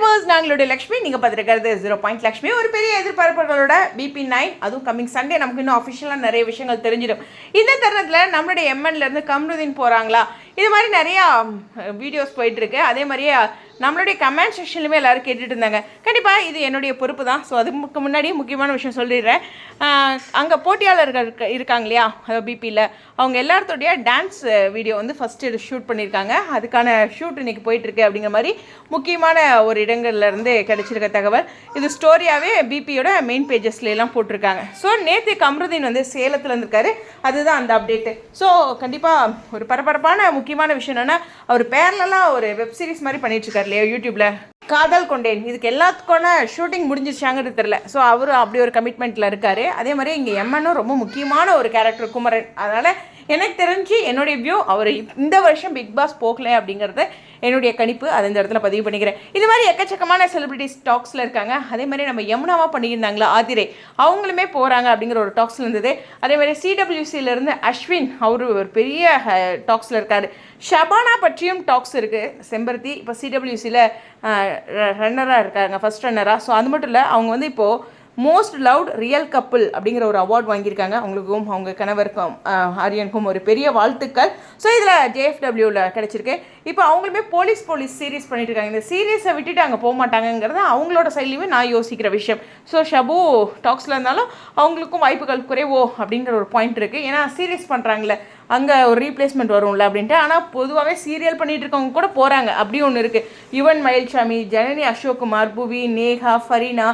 Viewers நாங்களுடைய Lakshmi நீங்கள் பார்த்துருக்கிறது zero point Lakshmi. ஒரு பெரிய எதிர்பார்ப்புகளோட பிபி நைன் அதுவும் கம்மிங் சண்டே நமக்கு இன்னும் அஃபிஷியலாக நிறைய விஷயங்கள் தெரிஞ்சிடும். இந்த தருணத்தில் நம்மளுடைய எம்என்லேருந்து கம்ருதீன் போகிறாங்களா இது மாதிரி நிறையா வீடியோஸ் போயிட்டுருக்கு அதே மாதிரியே நம்மளுடைய கமெண்ட் செக்ஷன்லையுமே எல்லாரும் கேட்டுட்டு இருந்தாங்க. கண்டிப்பாக இது என்னுடைய பொறுப்பு தான் ஸோ அதுக்கு முன்னாடி முக்கியமான விஷயம் சொல்லிடுறேன். அங்கே போட்டியாளர்கள் இருக்க இருக்காங்க இல்லையா? அதாவது பிபியில் அவங்க எல்லாத்தோடைய டான்ஸ் வீடியோ வந்து ஃபஸ்ட்டு ஷூட் பண்ணியிருக்காங்க. அதுக்கான ஷூட் இன்னைக்கு போயிட்டுருக்கு அப்படிங்கிற மாதிரி முக்கியமான ஒரு இடங்கள்லேருந்து இருந்து தகவல். இது ஸ்டோரியாகவே பிபியோட மெயின் பேஜஸ்லாம் போட்டிருக்காங்க. ஸோ நேற்று கம்ருதீன் வந்து சேலத்தில் இருந்திருக்காரு. அதுதான் அந்த அப்டேட்டு ஸோ கண்டிப்பாக ஒரு பரபரப்பான முக்கியமான விஷயம் என்னென்னா அவர் பேர்லலாம் ஒரு வெப் சீரிஸ் மாதிரி பண்ணிட்டுருக்காரு இல்லையா யூடியூப்ல காதல் கொண்டேன். இதுக்கு எல்லாத்துக்கான ஷூட்டிங் முடிஞ்சிருச்சாங்கிறது தெரில ஸோ அவரும் அப்படி ஒரு கமிட்மெண்ட்டில் இருக்கார். அதே மாதிரி இங்கே எம்என்னும் ரொம்ப முக்கியமான ஒரு கேரக்டர் குமரன். அதனால் எனக்கு தெரிஞ்சு என்னுடைய வியூ அவர் இந்த வருஷம் பிக் பாஸ் போகல அப்படிங்கிறத என்னுடைய கணிப்பு. அதை இந்த இடத்துல பதிவு பண்ணிக்கிறேன். இது மாதிரி எக்கச்சக்கமான செலிபிரிட்டிஸ் டாக்ஸில் இருக்காங்க. அதே மாதிரி நம்ம யமுனாவாக பண்ணியிருந்தாங்களா? ஆதிரை. அவங்களுமே போகிறாங்க அப்படிங்கிற ஒரு டாக்ஸில் இருந்தது. அதே மாதிரி சிடபிள்யூசியிலேருந்து அஸ்வின் அவர் ஒரு பெரிய டாக்ஸில் இருக்கார். ஷபானா பற்றியும் டாக்ஸ் இருக்குது செம்பருத்தி இப்போ சிடபிள்யூசியில் ரன்னராக இருக்காங்க. ஃபஸ்ட் ரன்னராக ஸோ அது மட்டும் இல்லை அவங்க வந்து இப்போது மோஸ்ட் லவுட் ரியல் கப்புள் அப்படிங்கிற ஒரு அவார்ட் வாங்கியிருக்காங்க. அவங்களுக்கும் அவங்க கணவருக்கும் ஆரியனுக்கும் ஒரு பெரிய வாழ்த்துக்கள். ஸோ இதில் ஜேஎஃப்டபிள்யூவில் கிடச்சிருக்கு. இப்போ அவங்களுமே போலீஸ் போலீஸ் சீரியஸ் பண்ணிட்டு இருக்காங்க இந்த சீரியஸை விட்டுட்டு அங்கே போக மாட்டாங்கங்கிறது அவங்களோட சைட்லேயுமே நான் யோசிக்கிற விஷயம். ஸோ ஷபு டாக்ஸில் இருந்தாலும் அவங்களுக்கும் வாய்ப்புகள் குறைவோ அப்படிங்கிற ஒரு பாயிண்ட் இருக்குது ஏன்னா சீரியஸ் பண்ணுறாங்களே அங்கே ஒரு ரீப்ளேஸ்மெண்ட் வரும்ல அப்படின்ட்டு. ஆனால் பொதுவாகவே சீரியல் பண்ணிட்டு இருக்கவங்க கூட போகிறாங்க அப்படி ஒன்று இருக்குது யுவன் மயில்சாமி ஜனனி அசோக்குமார் புவி நேஹா ஃபரீனா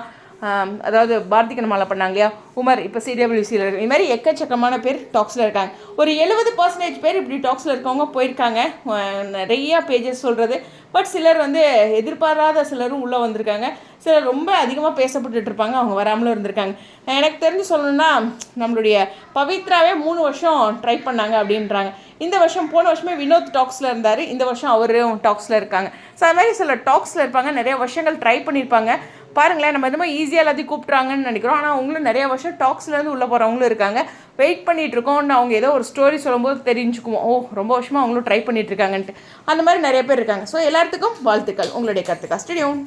அதாவது பாரதி கனமாலா பண்ணாங்க இல்லையா? உமர் இப்போ சிடபிள்யூசியில் இருக்கு இது மாதிரி எக்கச்சக்கமான பேர் டாக்ஸில் இருக்காங்க. ஒரு எழுபது பர்சன்டேஜ் பேர் இப்படி டாக்ஸில் இருக்கவங்க போயிருக்காங்க. நிறையா பேஜஸ் சொல்கிறது பட் சிலர் வந்து எதிர்பாராத சிலரும் உள்ளே வந்திருக்காங்க. சிலர் ரொம்ப அதிகமாக பேசப்பட்டுட்டு இருப்பாங்க. அவங்க வராமலும் இருந்திருக்காங்க. எனக்கு தெரிஞ்சு சொல்லணும்னா நம்மளுடைய பவித்ராவே மூணு வருஷம் ட்ரை பண்ணாங்க அப்படின்றாங்க. இந்த வருஷம் போன வருஷமே வினோத் டாக்ஸில் இருந்தார். இந்த வருஷம் அவரும் டாக்ஸில் இருக்காங்க. ஸோ அது மாதிரி சில டாக்ஸில் இருப்பாங்க. நிறைய வருஷங்கள் ட்ரை பண்ணியிருப்பாங்க பாருங்களேன் நம்ம எதுவுமே ஈஸியாக எல்லாத்தையும் கூப்பிட்றாங்கன்னு நினைக்கிறோம். ஆனால் அவங்களும் நிறைய வருஷம் டாக்ஸ்லேருந்து உள்ளே போகிறவங்களும் இருக்காங்க. வெயிட் பண்ணிகிட்டு இருக்கோம்னு அவங்க ஏதோ ஒரு ஸ்டோரி சொல்லும்போது தெரிஞ்சுக்குவோம். ஓ ரொம்ப வருஷமாக அவங்களும் ட்ரை பண்ணிகிட்ருக்காங்கன்ட்டு அந்த மாதிரி நிறைய பேர் இருக்காங்க. ஸோ எல்லாத்துக்கும் வாழ்த்துக்கள். உங்களுடைய கருத்துக்கா ஸ்டேடியம்